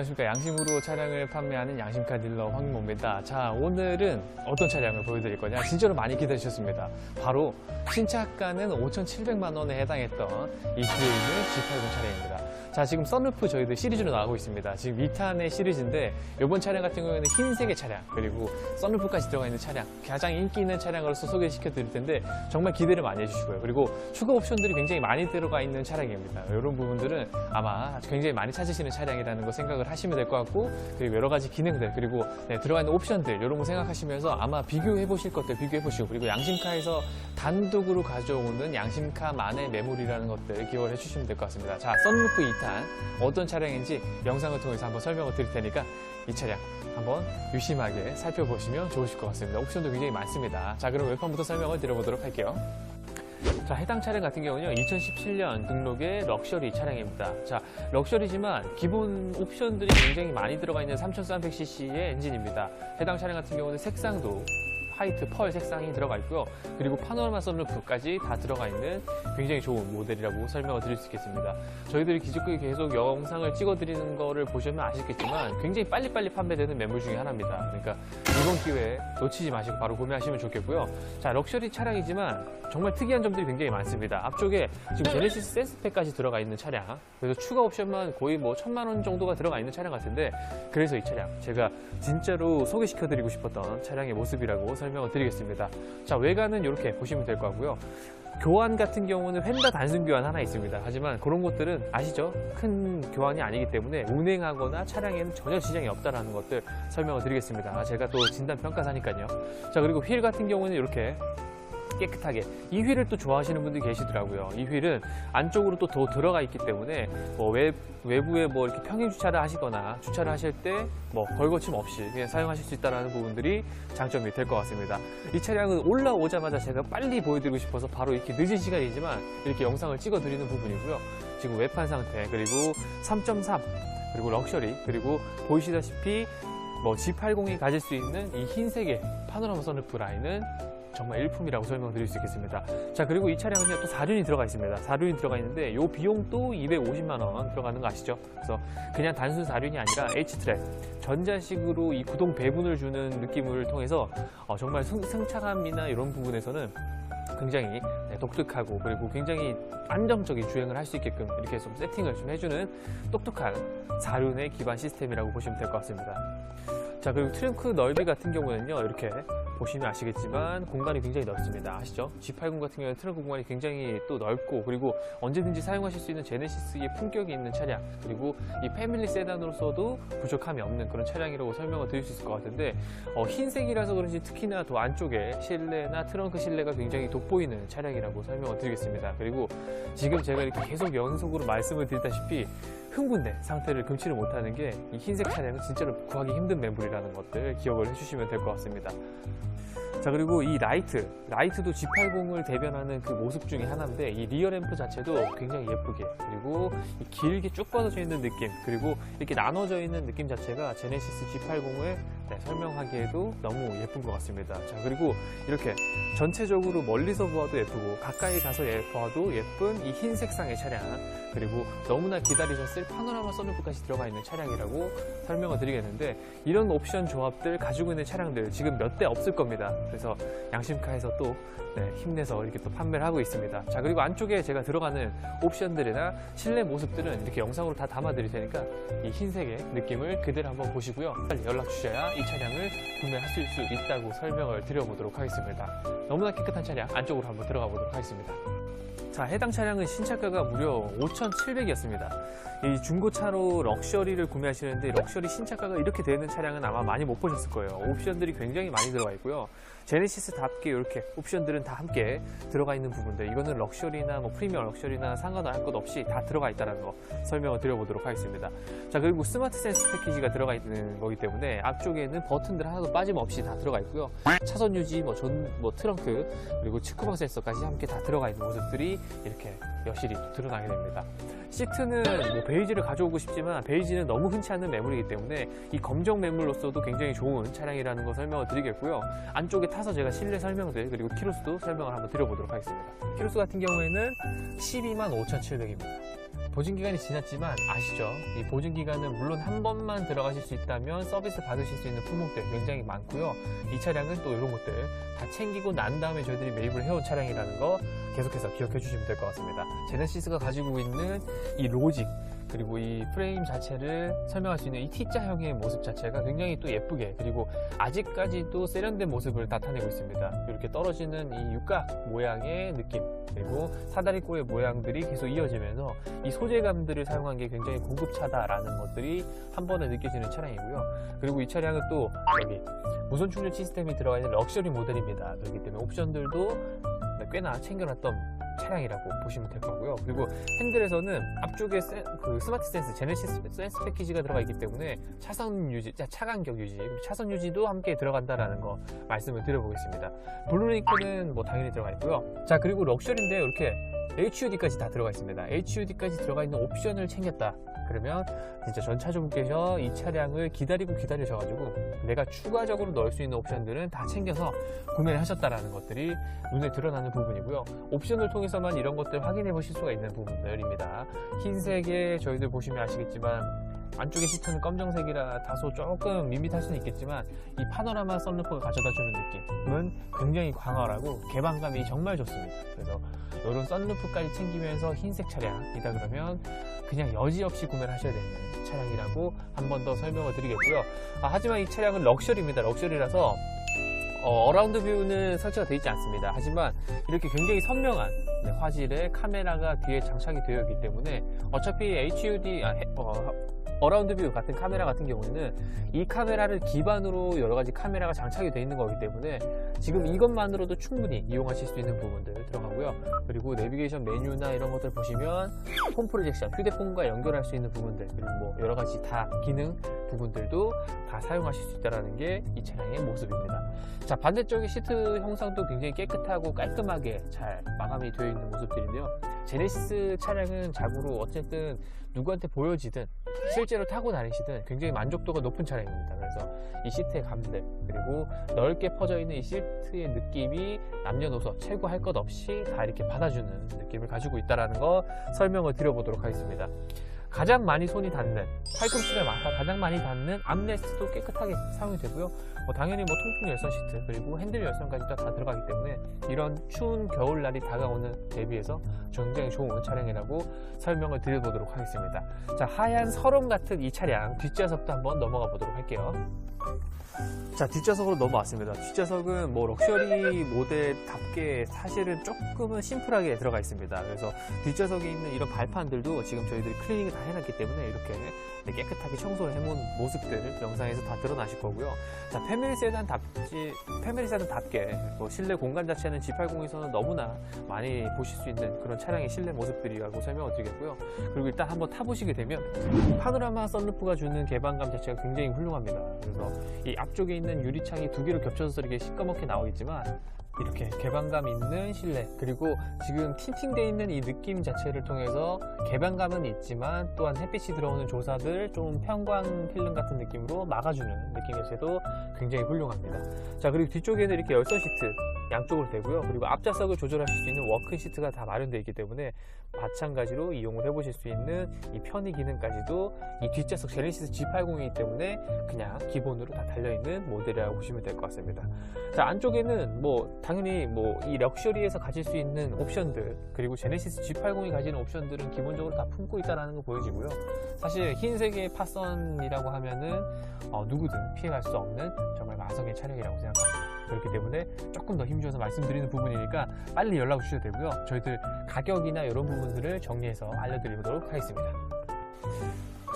안녕하십니까. 양심으로 차량을 판매하는 양심카 딜러 황모입니다. 자 오늘은 어떤 차량을 보여드릴 거냐? 진짜로 많이 기다리셨습니다. 바로 신차가는 5,700만 원에 해당했던 이 뒤에 있는 G80 차량입니다 자 지금 썬루프 저희들 시리즈로 나오고 있습니다. 지금 2탄의 시리즈인데 이번 차량 같은 경우에는 흰색의 차량 그리고 썬루프까지 들어가 있는 차량 가장 인기 있는 차량으로서 소개시켜 드릴 텐데 정말 기대를 많이 해주시고요. 그리고 추가 옵션들이 굉장히 많이 들어가 있는 차량입니다. 이런 부분들은 아마 굉장히 많이 찾으시는 차량이라는 거 생각을 하시면 될 것 같고 그리고 여러 가지 기능들 그리고 네, 들어가 있는 옵션들 이런 거 생각하시면서 아마 비교해 보실 것들 비교해 보시고 그리고 양심카에서 단독으로 가져오는 양심카만의 메모리라는 것들 기억을 해주시면 될 것 같습니다. 자 썬루프 2탄 어떤 차량인지 영상을 통해서 한번 설명을 드릴 테니까 이 차량 한번 유심하게 살펴보시면 좋으실 것 같습니다 옵션도 굉장히 많습니다 자 그럼 웹판부터 설명을 드려보도록 할게요 자, 해당 차량 같은 경우는요, 2017년 등록의 럭셔리 차량입니다. 자, 럭셔리지만 기본 옵션들이 굉장히 많이 들어가 있는 3300cc의 엔진입니다. 해당 차량 같은 경우는 색상도 화이트 펄 색상이 들어가 있고요. 그리고 파노라마 썬루프까지 다 들어가 있는 굉장히 좋은 모델이라고 설명을 드릴 수 있겠습니다. 저희들이 기존에 계속 영상을 찍어드리는 거를 보시면 아시겠지만 굉장히 빨리빨리 판매되는 매물 중에 하나입니다. 그러니까 이번 기회에 놓치지 마시고 바로 구매하시면 좋겠고요. 자, 럭셔리 차량이지만 정말 특이한 점들이 굉장히 많습니다. 앞쪽에 지금 제네시스 센스팩까지 들어가 있는 차량. 그래서 추가 옵션만 거의 뭐 천만 원 정도가 들어가 있는 차량 같은데 그래서 이 차량 제가 진짜로 소개시켜드리고 싶었던 차량의 모습이라고 설명 을 드리겠습니다. 자, 외관은 이렇게 보시면 될것 같고요. 교환 같은 경우는 휀다 단순 교환 하나 있습니다. 하지만 그런 것들은 아시죠? 큰 교환이 아니기 때문에 운행하거나 차량에는 전혀 지장이 없다는 것들 설명을 드리겠습니다. 제가 또 진단 평가사니까요. 자 그리고 휠 같은 경우는 이렇게 깨끗하게 이 휠을 또 좋아하시는 분들이 계시더라고요. 이 휠은 안쪽으로 또 더 들어가 있기 때문에 뭐 외, 외부에 뭐 이렇게 평행 주차를 하시거나 주차를 하실 때 뭐 걸거침 없이 그냥 사용하실 수 있다는 부분들이 장점이 될 것 같습니다. 이 차량은 올라오자마자 제가 빨리 보여드리고 싶어서 바로 이렇게 늦은 시간이지만 이렇게 영상을 찍어드리는 부분이고요. 지금 외판 상태 그리고 3.3 그리고 럭셔리 그리고 보이시다시피 뭐 G80이 가질 수 있는 이 흰색의 파노라마 선루프 라인은 정말 일품이라고 설명드릴 수 있겠습니다. 자 그리고 이 차량은요 또 사륜이 들어가 있습니다. 사륜이 들어가 있는데 요 비용도 250만 원 들어가는 거 아시죠? 그래서 그냥 단순 사륜이 아니라 H트랙 전자식으로 이 구동 배분을 주는 느낌을 통해서 어, 정말 승, 승차감이나 이런 부분에서는 굉장히 네, 독특하고 그리고 굉장히 안정적인 주행을 할 수 있게끔 이렇게 좀 세팅을 좀 해주는 똑똑한 사륜의 기반 시스템이라고 보시면 될 것 같습니다. 자 그리고 트렁크 넓이 같은 경우는요 이렇게 보시면 아시겠지만 공간이 굉장히 넓습니다 아시죠? G80 같은 경우는 트렁크 공간이 굉장히 또 넓고 그리고 언제든지 사용하실 수 있는 제네시스의 품격이 있는 차량 그리고 이 패밀리 세단으로서도 부족함이 없는 그런 차량이라고 설명을 드릴 수 있을 것 같은데 어, 흰색이라서 그런지 특히나 더 안쪽에 실내나 트렁크 실내가 굉장히 돋보이는 차량이라고 설명을 드리겠습니다 그리고 지금 제가 이렇게 계속 연속으로 말씀을 드렸다시피 흥분된 상태를 금치를 못하는 게 이 흰색 차량은 진짜로 구하기 힘든 매물이라는 것들 기억을 해주시면 될 것 같습니다. 자 그리고 이 라이트, 라이트도 G80을 대변하는 그 모습 중에 하나인데 이 리어 램프 자체도 굉장히 예쁘게 그리고 이 길게 쭉 뻗어져 있는 느낌 그리고 이렇게 나눠져 있는 느낌 자체가 제네시스 G80을 네, 설명하기에도 너무 예쁜 것 같습니다. 자 그리고 이렇게 전체적으로 멀리서 보아도 예쁘고 가까이 가서 예- 보아도 예쁜 이 흰 색상의 차량 그리고 너무나 기다리셨을 파노라마 썬루프까지 들어가 있는 차량이라고 설명을 드리겠는데 이런 옵션 조합들 가지고 있는 차량들 지금 몇 대 없을 겁니다. 그래서 양심카에서 또 네, 힘내서 이렇게 또 판매를 하고 있습니다. 자 그리고 안쪽에 제가 들어가는 옵션들이나 실내 모습들은 이렇게 영상으로 다 담아 드릴 테니까 이 흰색의 느낌을 그대로 한번 보시고요. 빨리 연락 주셔야 이 차량을 구매하실 수 있다고 설명을 드려보도록 하겠습니다. 너무나 깨끗한 차량 안쪽으로 한번 들어가 보도록 하겠습니다. 자, 해당 차량은 신차가가 무려 5,700이었습니다. 이 중고차로 럭셔리를 구매하시는데 럭셔리 신차가가 이렇게 되는 차량은 아마 많이 못 보셨을 거예요. 옵션들이 굉장히 많이 들어가 있고요. 제네시스답게 이렇게 옵션들은 다 함께 들어가 있는 부분들. 이거는 럭셔리나 뭐 프리미엄 럭셔리나 상관할 것 없이 다 들어가 있다는 거 설명을 드려보도록 하겠습니다. 자, 그리고 스마트 센스 패키지가 들어가 있는 거기 때문에 앞쪽에는 버튼들 하나도 빠짐없이 다 들어가 있고요. 차선 유지, 뭐 전, 뭐 트렁크, 그리고 측후방 센서까지 함께 다 들어가 있는 모습들이 이렇게 여실히 또 드러나게 됩니다. 시트는 뭐 베이지를 가져오고 싶지만 베이지는 너무 흔치 않는 매물이기 때문에 이 검정 매물로서도 굉장히 좋은 차량이라는 거 설명을 드리겠고요. 안쪽에 타서 제가 실내 설명들 그리고 키로수도 설명을 한번 드려보도록 하겠습니다. 키로수 같은 경우에는 12만 5,700입니다. 보증 기간이 지났지만 아시죠? 이 보증 기간은 물론 한 번만 들어가실 수 있다면 서비스 받으실 수 있는 품목들 굉장히 많고요. 이 차량은 또 이런 것들 다 챙기고 난 다음에 저희들이 매입을 해온 차량이라는 거 계속해서 기억해 주시면 될 것 같습니다. 제네시스가 가지고 있는 이 로직 그리고 이 프레임 자체를 설명할 수 있는 이 T자형의 모습 자체가 굉장히 또 예쁘게 그리고 아직까지도 세련된 모습을 나타내고 있습니다. 이렇게 떨어지는 이 육각 모양의 느낌 그리고 사다리꼴의 모양들이 계속 이어지면서 이 소재감들을 사용한 게 굉장히 고급차다라는 것들이 한 번에 느껴지는 차량이고요. 그리고 이 차량은 또 여기 무선 충전 시스템이 들어가 있는 럭셔리 모델입니다. 그렇기 때문에 옵션들도 꽤나 챙겨놨던 차량이라고 보시면 될 거고요. 그리고 핸들에서는 앞쪽에 세- 그 스마트 센스, 제네시스 센스 패키지가 들어가 있기 때문에 차선 유지, 자, 차간격 유지, 차선 유지도 함께 들어간다라는 거 말씀을 드려보겠습니다. 블루링크는 뭐 당연히 들어가 있고요. 자, 그리고 럭셔리인데 이렇게 HUD까지 다 들어가 있습니다. HUD까지 들어가 있는 옵션을 챙겼다. 그러면 진짜 전차주분께서 이 차량을 기다리고 기다리셔가지고 내가 추가적으로 넣을 수 있는 옵션들은 다 챙겨서 구매를 하셨다라는 것들이 눈에 드러나는 부분이고요. 옵션을 통해서만 이런 것들 확인해 보실 수가 있는 부분들입니다. 흰색에 저희들 보시면 아시겠지만 안쪽에 시트는 검정색이라 다소 조금 밋밋할 수는 있겠지만 이 파노라마 썬루프가 가져다 주는 느낌은 굉장히 광활하고 개방감이 정말 좋습니다. 그래서 이런 썬루프까지 챙기면서 흰색 차량이다 그러면 그냥 여지없이 구매를 하셔야 되는 차량이라고 한 번 더 설명을 드리겠고요. 아, 하지만 이 차량은 럭셔리입니다. 럭셔리라서 어, 라운드 뷰는 설치가 되어 있지 않습니다. 하지만 이렇게 굉장히 선명한 네, 화질의 카메라가 뒤에 장착이 되어 있기 때문에 어차피 HUD 아, 해- 어, 어라운드 뷰 같은 카메라 같은 경우에는 이 카메라를 기반으로 여러 가지 카메라가 장착이 되어 있는 거기 때문에 지금 이것만으로도 충분히 이용하실 수 있는 부분들 들어가고요. 그리고 내비게이션 메뉴나 이런 것들 보시면 폰 프로젝션, 휴대폰과 연결할 수 있는 부분들 그리고 뭐 여러 가지 다 기능 부분들도 다 사용하실 수 있다는 게 이 차량의 모습입니다. 자 반대쪽의 시트 형상도 굉장히 깨끗하고 깔끔하게 잘 마감이 되어 있는 모습들인데요. 제네시스 차량은 자고로 어쨌든 누구한테 보여지든 실제로 타고 다니시든 굉장히 만족도가 높은 차량입니다. 그래서 이 시트의 감들 그리고 넓게 퍼져 있는 이 시트의 느낌이 남녀노소 최고 할 것 없이 다 이렇게 받아주는 느낌을 가지고 있다는 거 설명을 드려보도록 하겠습니다. 가장 많이 손이 닿는 팔꿈치가 마- 가장 많이 닿는 암레스트도 깨끗하게 사용이 되고요. 뭐 당연히 뭐 통풍 열선 시트 그리고 핸들 열선까지 다 들어가기 때문에 이런 추운 겨울날이 다가오는 대비해서 굉장히 좋은 차량이라고 설명을 드려보도록 하겠습니다. 자 하얀 서름 같은 이 차량 뒷좌석도 한번 넘어가 보도록 할게요. 자 뒷좌석으로 넘어왔습니다. 뒷좌석은 뭐 럭셔리 모델답게 사실은 조금은 심플하게 들어가 있습니다. 그래서 뒷좌석에 있는 이런 발판들도 지금 저희들이 클리닝을 다 해놨기 때문에 이렇게 네, 깨끗하게 청소를 해놓은 모습들 영상에서 다 드러나실 거고요. 자 패밀리 세단답지 패밀리 세단답게 뭐 실내 공간 자체는 G80에서는 너무나 많이 보실 수 있는 그런 차량의 실내 모습들이라고 설명을 드리겠고요. 그리고 일단 한번 타보시게 되면 파노라마 썬루프가 주는 개방감 자체가 굉장히 훌륭합니다. 그래서 이 앞쪽에 있는 유리창이 두 개로 겹쳐서 이렇게 시꺼멓게 나오겠지만 이렇게 개방감 있는 실내 그리고 지금 틴팅되어 있는 이 느낌 자체를 통해서 개방감은 있지만 또한 햇빛이 들어오는 조사들 좀 편광 필름 같은 느낌으로 막아주는 느낌 자체도 굉장히 훌륭합니다. 자 그리고 뒤쪽에는 이렇게 열선 시트 양쪽으로 되고요. 그리고 앞좌석을 조절하실 수 있는 워크 시트가 다 마련되어 있기 때문에 마찬가지로 이용을 해보실 수 있는 이 편의 기능까지도 이 뒷좌석 제네시스 G80이기 때문에 그냥 기본으로 다 달려있는 모델이라고 보시면 될 것 같습니다. 자 안쪽에는 뭐 당연히 뭐 이 럭셔리에서 가질 수 있는 옵션들 그리고 제네시스 G80이 가지는 옵션들은 기본적으로 다 품고 있다는 거 보여지고요. 사실 흰색의 파선이라고 하면은 어, 누구든 피해갈 수 없는 정말 마성의 차량이라고 생각합니다. 그렇기 때문에 조금 더 힘줘서 말씀드리는 부분이니까 빨리 연락 주셔도 되고요. 저희들 가격이나 이런 부분들을 정리해서 알려드리도록 하겠습니다.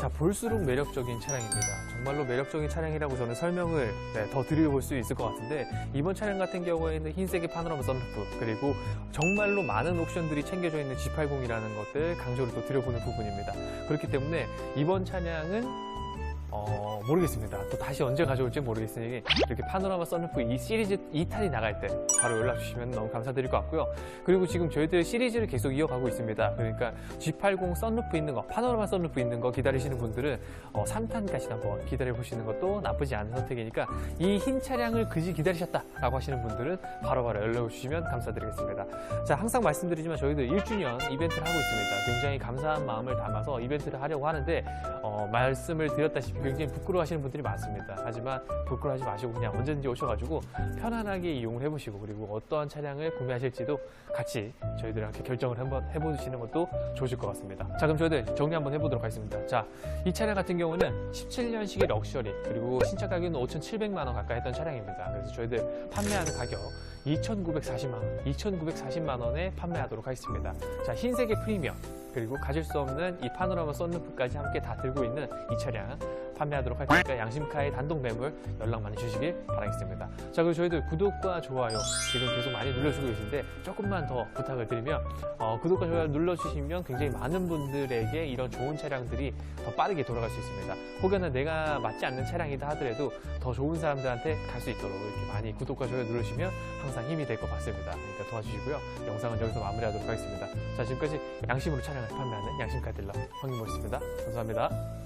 자, 볼수록 매력적인 차량입니다. 정말로 매력적인 차량이라고 저는 설명을 네, 더 드려볼 수 있을 것 같은데 이번 차량 같은 경우에는 흰색의 파노라마 썬루프 그리고 정말로 많은 옵션들이 챙겨져 있는 G80이라는 것들 강조를 또 드려보는 부분입니다. 그렇기 때문에 이번 차량은 어, 모르겠습니다. 또 다시 언제 가져올지 모르겠으니 이렇게 파노라마 썬루프 이 시리즈 2탄이 나갈 때 바로 연락 주시면 너무 감사드릴 것 같고요. 그리고 지금 저희들 시리즈를 계속 이어가고 있습니다. 그러니까 G80 썬루프 있는 거, 파노라마 썬루프 있는 거 기다리시는 분들은 어, 3탄까지 한번 기다려 보시는 것도 나쁘지 않은 선택이니까 이 흰 차량을 그지 기다리셨다라고 하시는 분들은 바로바로 연락 주시면 감사드리겠습니다. 자, 항상 말씀드리지만 저희들 1주년 이벤트를 하고 있습니다. 굉장히 감사한 마음을 담아서 이벤트를 하려고 하는데 어, 말씀을 드렸다시피 굉장히 부끄러워하시는 분들이 많습니다. 하지만 부끄러워하지 마시고 그냥 언제든지 오셔가지고 편안하게 이용을 해보시고 그리고 어떠한 차량을 구매하실지도 같이 저희들이랑 이렇게 결정을 한번 해보시는 것도 좋으실 것 같습니다. 자, 그럼 저희들 정리 한번 해보도록 하겠습니다. 자, 이 차량 같은 경우는 17년식의 럭셔리 그리고 신차 가격은 5,700만 원 가까이 했던 차량입니다. 그래서 저희들 판매하는 가격 2,940만 원, 2,940만 원에 판매하도록 하겠습니다. 자, 흰색의 프리미엄 그리고 가질 수 없는 이 파노라마 썬루프까지 함께 다 들고 있는 이 차량 판매하도록 할 테니까 양심카의 단독 매물 연락 많이 주시길 바라겠습니다. 자, 그리고 저희들 구독과 좋아요 지금 계속 많이 눌러주고 계신데 조금만 더 부탁을 드리면 어, 구독과 좋아요 눌러주시면 굉장히 많은 분들에게 이런 좋은 차량들이 더 빠르게 돌아갈 수 있습니다. 혹여나 내가 맞지 않는 차량이다 하더라도 더 좋은 사람들한테 갈 수 있도록 이렇게 많이 구독과 좋아요 누르시면 항상 힘이 될 것 같습니다. 그러니까 도와주시고요. 영상은 여기서 마무리하도록 하겠습니다. 자, 지금까지 양심으로 차량을 판매하는 양심카 딜러 황인모였습니다. 감사합니다.